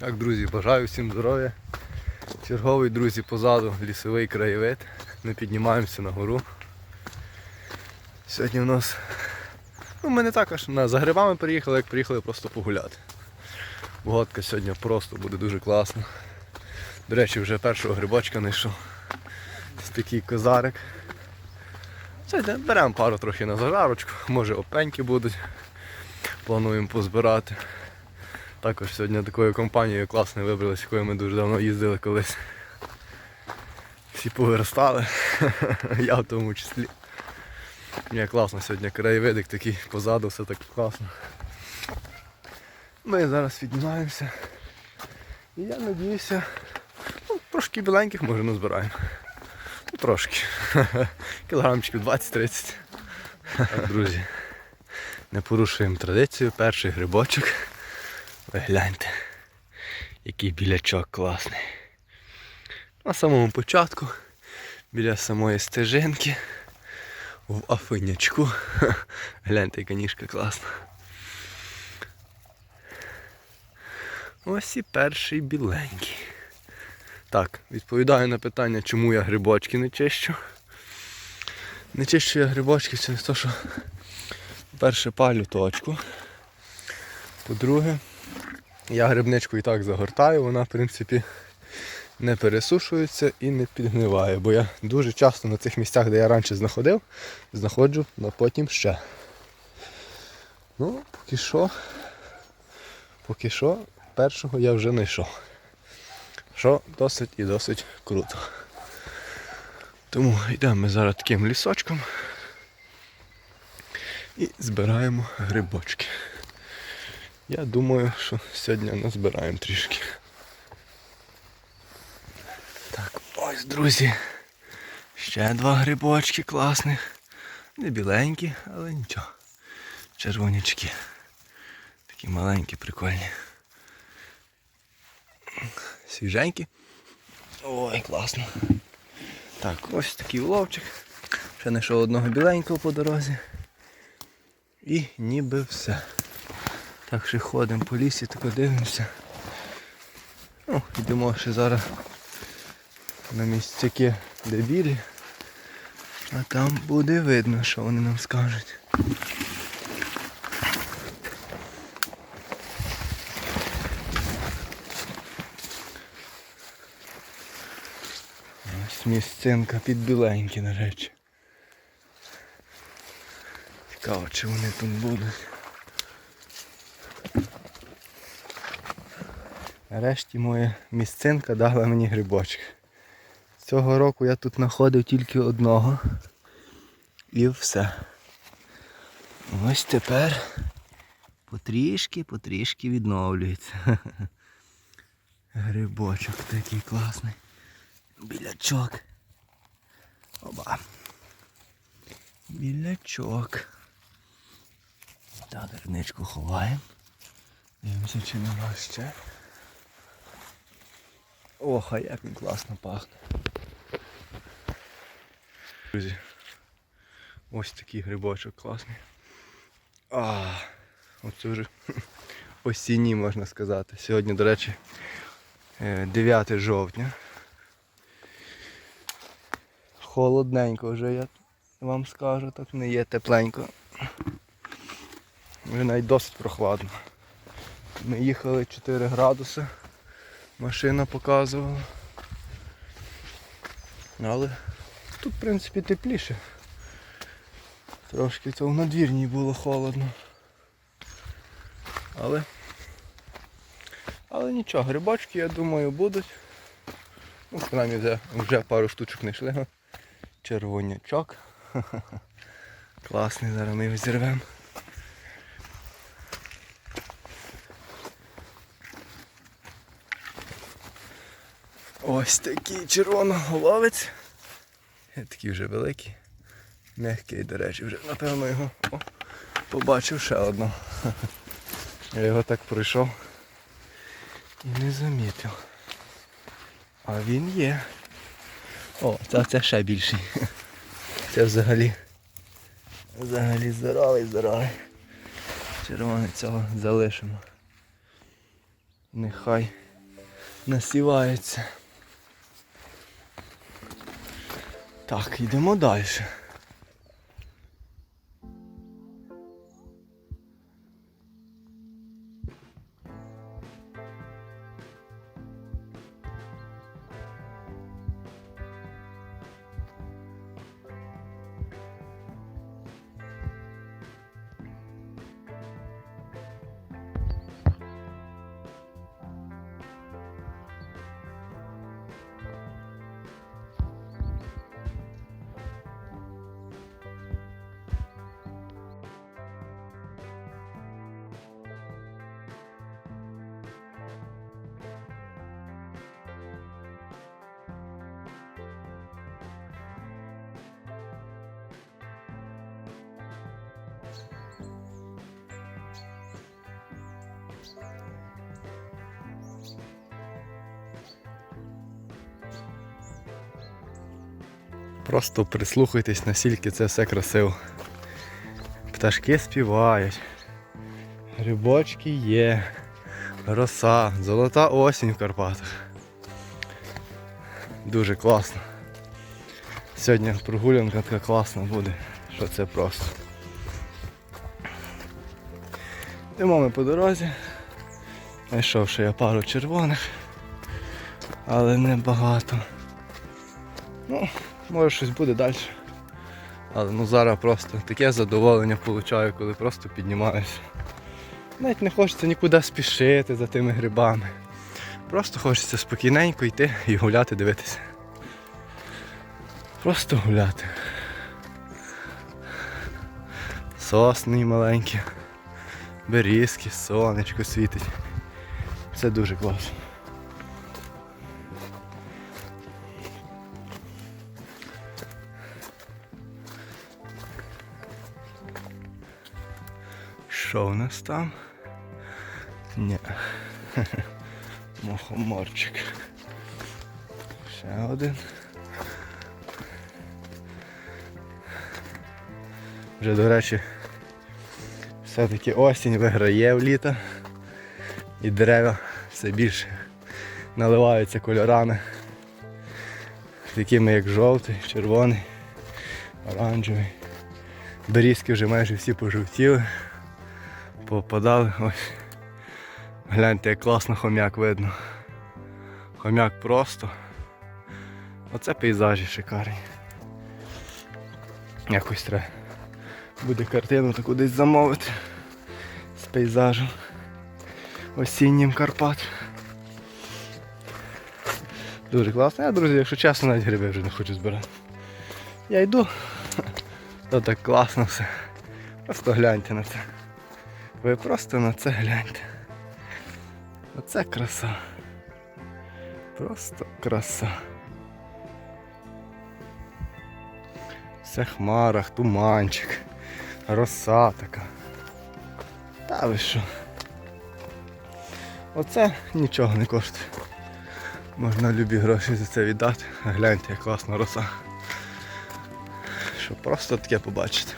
Так, друзі, бажаю всім здоров'я. Черговий, друзі, позаду лісовий краєвид. Ми піднімаємося на гору. Сьогодні у нас. Ну, ми не так аж за грибами приїхали, як приїхали просто погуляти. Погодка сьогодні просто буде дуже класна. До речі, вже першого грибочка знайшов. Такий козарик. Сьогодні беремо пару трохи на зажарочку, може опеньки будуть. Плануємо позбирати. Також сьогодні такою компанією класною вибралися, якою ми дуже давно їздили колись. Всі повиростали, я в тому числі. Ні, класно сьогодні краєвидик такий позаду, все так класно. Ми зараз піднімаємося. І я надіюся, ну, трошки біленьких може назбираємо. Ну, трошки. Кілограмчиків 20-30. Так, друзі, не порушуємо традицію, перший грибочок. Ви гляньте, який білячок класний. На самому початку, біля самої стежинки, в афинячку. Гляньте, яка ніжка класна. Ось і перший біленький. Так, відповідаю на питання, чому я грибочки не чищу. Не чищу я грибочки через те, що перше палю точку. По-друге, я грибничку і так загортаю, вона в принципі не пересушується і не підгниває, бо я дуже часто на цих місцях, де я раніше знаходив, знаходжу на потім ще. Ну, поки що, поки що, першого я вже знайшов. Що досить і досить круто. Тому йдемо ми зараз таким лісочком і збираємо грибочки. Я думаю, що сьогодні назбираємо трішки. Так, ось, друзі. Ще два грибочки класних. Не біленькі, але нічого. Червонячки. Такі маленькі, прикольні. Свіженькі. Ой, класно. Так, ось такий уловчик. Ще знайшов одного біленького по дорозі. І ніби все. Так що ходимо по лісі, тако дивимося. Ну, йдемо ще зараз на місцяки, де білі. А там буде видно, що вони нам скажуть. Ось місцинка під біленькі, на речі. Цікаво, чи вони тут будуть. Нарешті моя місцинка дала мені грибочки. Цього року я тут знаходив тільки одного. І все. Ось тепер потрішки, потрішки відновлюється. Грибочок такий класний. Білячок. Оба. Білячок. Так, грибничку ховаємо. Дивимося, чи нема ще. Ох, а як він класно пахне. Друзі, ось такий грибочок класний. А, оце вже осінній можна сказати. Сьогодні, до речі, е, 9 жовтня. Холодненько вже я вам скажу, так не є тепленько. Вже навіть досить прохладно. Ми їхали 4 градуси машина показувала. Але тут в принципі тепліше. Трошки то в надвірній було холодно. Але але нічого, грибочки, я думаю, будуть. Ну, принаймні вже, вже пару штучок знайшли. Червонячок. Класний, зараз ми його зірвемо. Ось такий червоноголовець. Такий вже великий. Мягкий, до речі, вже напевно його о, побачив ще одного. Я його так пройшов і не замітив. А він є. О, це, це ще більший. Це взагалі взагалі здоровий, здоровий. Червоний цього залишимо. Нехай насівається. Так, йдемо далі. Просто прислухайтесь, наскільки це все красиво. Пташки співають, грибочки є, роса, золота осінь в Карпатах. Дуже класно. Сьогодні прогулянка така класна буде, що це просто. Йдемо ми по дорозі. Знайшов ще я пару червоних, але не багато. Ну, може щось буде далі. Але ну зараз просто таке задоволення получаю, коли просто піднімаюся. Навіть не хочеться нікуди спішити за тими грибами. Просто хочеться спокійненько йти і гуляти, дивитися. Просто гуляти. Сосни маленькі, берізки, сонечко світить. Це дуже класно. Що у нас там? Ні. Мохоморчик. Ще один. Вже, до речі, все-таки осінь виграє в літо і дерева все більше наливаються кольорами, такими як жовтий, червоний, оранжевий. Берізки вже майже всі пожовтіли, попадали. Ось. Гляньте, як класно хом'як видно. Хом'як просто. Оце пейзажі шикарні. Якось треба буде картину таку десь замовити з пейзажем осіннім Карпат. Дуже класно. Я, друзі, якщо чесно, навіть гриби вже не хочу збирати. Я йду. То так класно все. Просто гляньте на це. Ви просто на це гляньте. Оце краса. Просто краса. Все хмарах, туманчик, роса така. Та ви що? Оце нічого не коштує. Можна любі гроші за це віддати. Гляньте, як класна роса. Щоб просто таке побачити.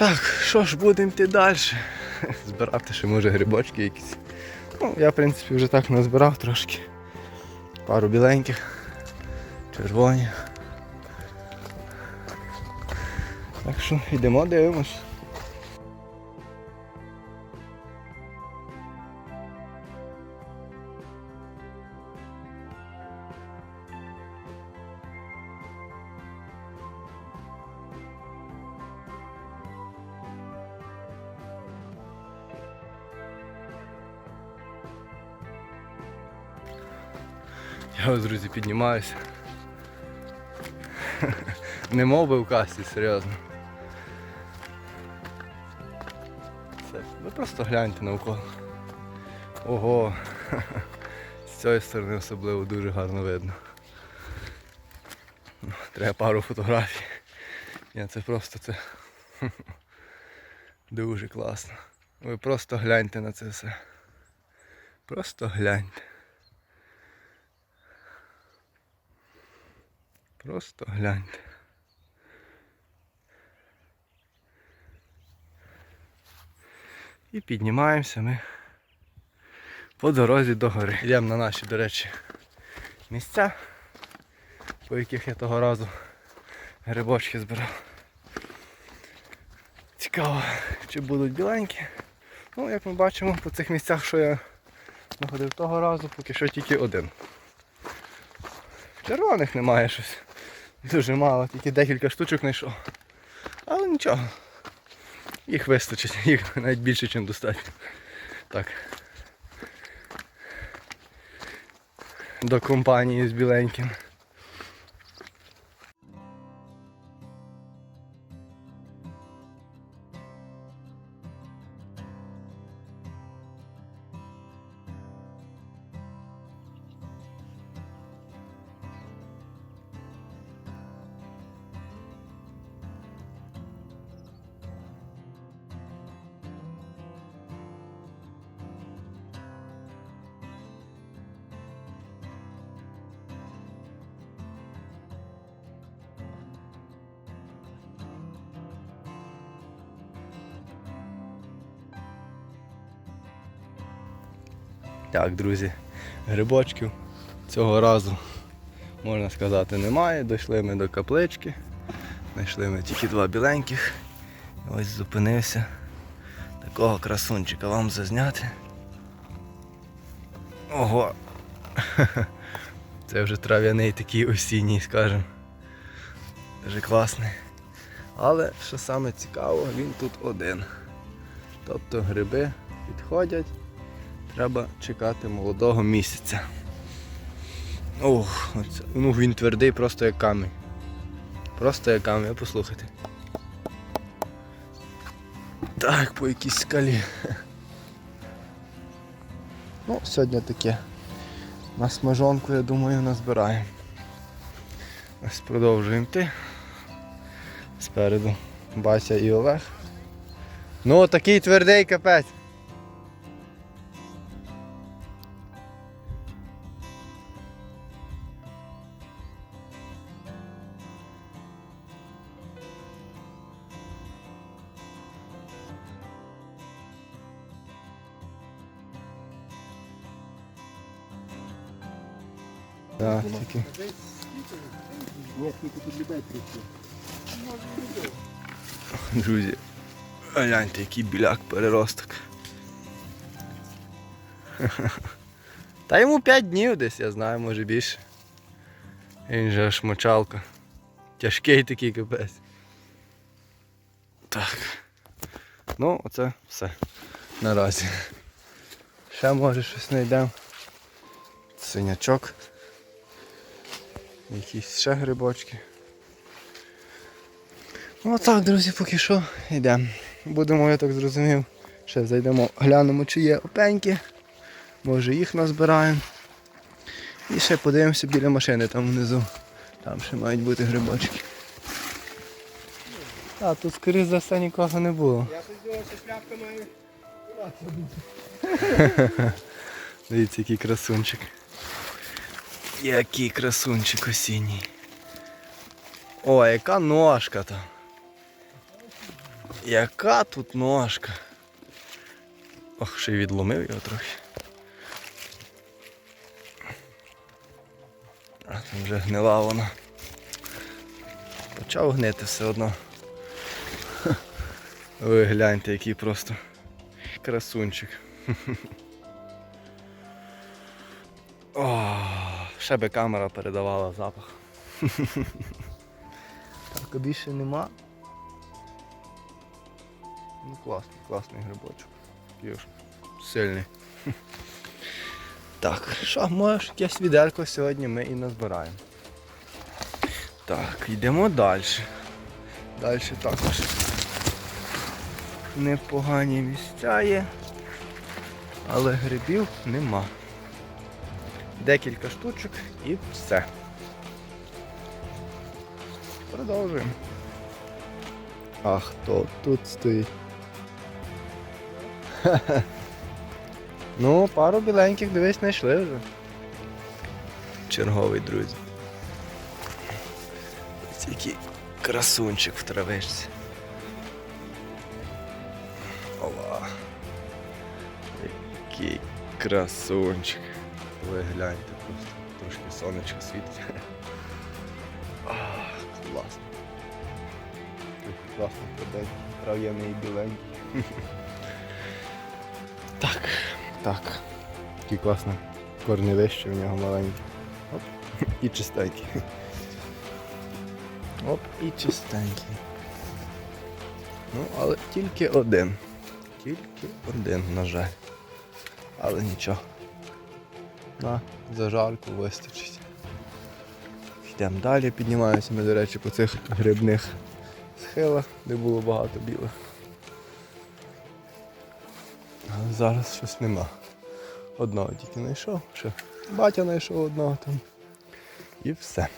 Так, що ж, будемо йти далі. Збирати ще може грибочки якісь. Ну, я в принципі вже так назбирав трошки. Пару біленьких, червоні. Так що йдемо, дивимось. Я ось, друзі, піднімаюся. Не мов би в касті, серйозно. Це, ви просто гляньте навколо. Ого. З цієї сторони особливо дуже гарно видно. Ну, Треба пару фотографій. Ні, це просто це. Дуже класно. Ви просто гляньте на це все. Просто гляньте. Просто гляньте. І піднімаємося ми по дорозі до гори. Йдемо на наші, до речі, місця, по яких я того разу грибочки збирав. Цікаво, чи будуть біленькі. Ну, як ми бачимо, по цих місцях, що я знаходив того разу, поки що тільки один. Червоних немає щось. Дуже мало, тільки декілька штучок знайшов. Але нічого. Їх вистачить, їх навіть більше, ніж достатньо. Так. До компанії з біленьким. Так, друзі, грибочків цього разу, можна сказати, немає. Дійшли ми до каплички. Знайшли ми тільки два біленьких. Ось зупинився. Такого красунчика вам зазняти. Ого! Це вже трав'яний такий осінній, скажем. Дуже класний. Але що саме цікаво, він тут один. Тобто гриби підходять. Треба чекати молодого місяця. Ох, оце, ну він твердий просто як камінь. Просто як камінь, послухайте. Так, по якійсь скалі. Ну, сьогодні таке. На смажонку, я думаю, назбираємо. Ось продовжуємо йти. Спереду Бася і Олег. Ну, такий твердий капець. Так. Друзі, гляньте, який біляк переросток. Та йому 5 днів десь, я знаю, може більше. Він же аж мочалка. Тяжкий такий капець. Так. Ну, оце все. Наразі. Ще може щось знайдемо. Синячок. Якісь ще грибочки. Ну так, друзі, поки що йдемо. Будемо, я так зрозумів. Ще зайдемо, глянемо, чи є опеньки. Може їх назбираємо. І ще подивимося біля машини там внизу. Там ще мають бути грибочки. А, тут скоріш за все нікого не було. Я щось думав, що шляпка має. Дивіться, який красунчик. Який красунчик осінній. О, яка ножка там. Яка тут ножка. Ох, ще й відломив його трохи. А там вже гнила вона. Почав гнити все одно. Ви гляньте, який просто красунчик. О, ще би камера передавала запах. Так, більше нема. Ну класний, класний грибочок. Ж сильний. Так, що, може якесь відерко сьогодні ми і назбираємо. Так, йдемо далі. Далі також непогані місця є, але грибів нема. Декілька штучок і все. Продовжуємо. А хто тут стоїть? Ну, пару біленьких дивись знайшли вже. Черговий, друзі. Ось який красунчик в травичці. Ова. Який Красунчик. Ви гляньте просто. Трошки сонечко світить. Ах, класно. Такий класний день. Трав'яний біленький. Так, так. Такий класний корневище в нього маленьке. Оп. І чистенький. Оп, і чистенький. Ну, але тільки один. Тільки один, на жаль. Але нічого. На, зажарку вистачить. Йдемо далі, піднімаємося ми, до речі, по цих грибних схилах, де було багато білих. Але зараз щось нема. Одного тільки знайшов, ще батя знайшов одного там. І все.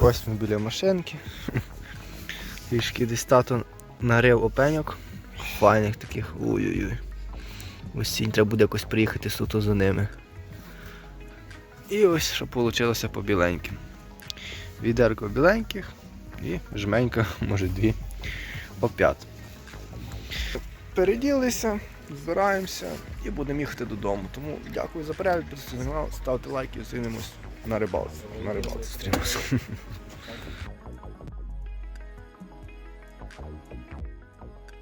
Ось ми біля машинки. Трішки десь тато нарив опеньок. Файних таких. Ой-ой-ой. Осінь треба буде якось приїхати суто за ними. І ось що вийшло по біленьким. Відерко біленьких і жменька, може дві, по п'ят. Переділися, збираємося і будемо їхати додому. Тому дякую за перегляд, підписуйтесь на канал, ставте лайки зустрінемось на рибалці. На рибалці зустрінемося.